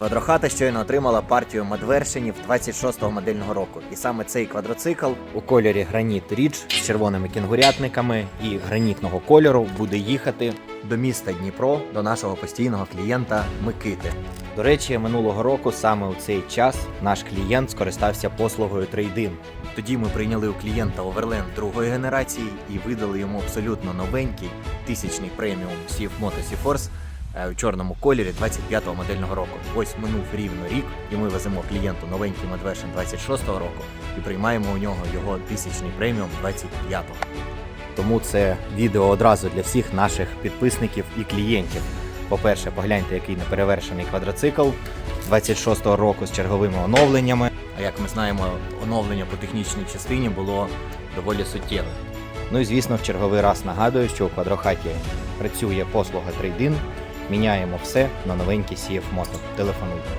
Квадрохата щойно отримала партію модвершинів 26-го модельного року. І саме цей квадроцикл у кольорі граніт річ з червоними кінгурятниками і гранітного кольору буде їхати до міста Дніпро, до нашого постійного клієнта Микити. До речі, минулого року саме у цей час наш клієнт скористався послугою трейдин. Тоді ми прийняли у клієнта Overland другої генерації і видали йому абсолютно новенький тисячний преміум Force е, у чорному кольорі 25-го модельного року. Ось минув рівно рік, і ми веземо клієнту новенький Медвершин 26-го року і приймаємо у нього його тисячний преміум 25-го. Тому це відео одразу для всіх наших підписників і клієнтів. По-перше, погляньте, який неперевершений квадроцикл 26-го року з черговими оновленнями. А як ми знаємо, оновлення по технічній частині було доволі суттєве. Ну і звісно, в черговий раз нагадую, що у квадрохаті працює послуга трейдин. Міняємо все на новенький CF Moto. Телефонуйте.